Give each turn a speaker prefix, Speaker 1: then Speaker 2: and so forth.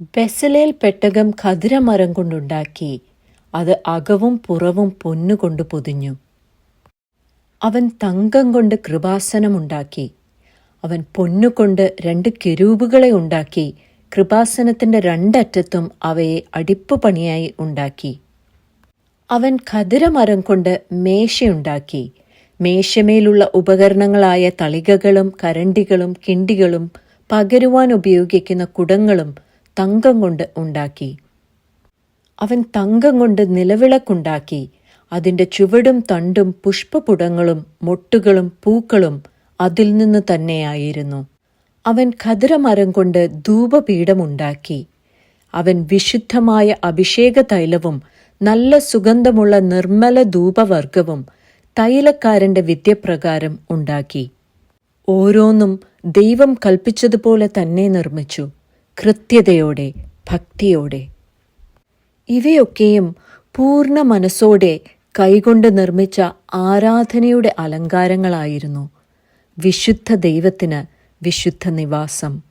Speaker 1: Bezalel പെട്ടകം ഖതിരമരം കൊണ്ടുണ്ടാക്കി. അത് അകവും പുറവും പൊന്നുകൊണ്ട് പൊതിഞ്ഞു. അവൻ തങ്കം കൊണ്ട് കൃപാസനമുണ്ടാക്കി അവൻ പൊന്നുകൊണ്ട് രണ്ട് കെരൂപുകളെ ഉണ്ടാക്കി. കൃപാസനത്തിന്റെ രണ്ടറ്റത്തും അവയെ അടിപ്പുപണിയായി ഉണ്ടാക്കി. അവൻ ഖതിരമരം കൊണ്ട് മേശയുണ്ടാക്കി മേശമേലുള്ള ഉപകരണങ്ങളായ തളികകളും കരണ്ടികളും കിണ്ടികളും പകരുവാൻ ഉപയോഗിക്കുന്ന കുടങ്ങളും തങ്കം കൊണ്ട് ഉണ്ടാക്കി. അവൻ തങ്കം കൊണ്ട് നിലവിളക്കുണ്ടാക്കി. അതിന്റെ ചുവടും തണ്ടും പുഷ്പപുടങ്ങളും മൊട്ടുകളും പൂക്കളും അതിൽ നിന്ന് തന്നെയായിരുന്നു. അവൻ ഖദരമരം കൊണ്ട് ധൂപപീഠമുണ്ടാക്കി. അവൻ വിശുദ്ധമായ അഭിഷേക തൈലവും നല്ല സുഗന്ധമുള്ള നിർമ്മല ധൂപവർഗവും തൈലക്കാരന്റെ വിദ്യപ്രകാരം ഉണ്ടാക്കി. ഓരോന്നും ദൈവം കൽപ്പിച്ചതുപോലെ തന്നെ നിർമ്മിച്ചു. കൃത്യതയോടെ ഭക്തിയോടെ. ഇവയൊക്കെയും പൂർണ മനസ്സോടെ കൈകൊണ്ട് നിർമ്മിച്ച ആരാധനയുടെ അലങ്കാരങ്ങളായിരുന്നു വിശുദ്ധ ദൈവത്തിന് വിശുദ്ധ നിവാസം.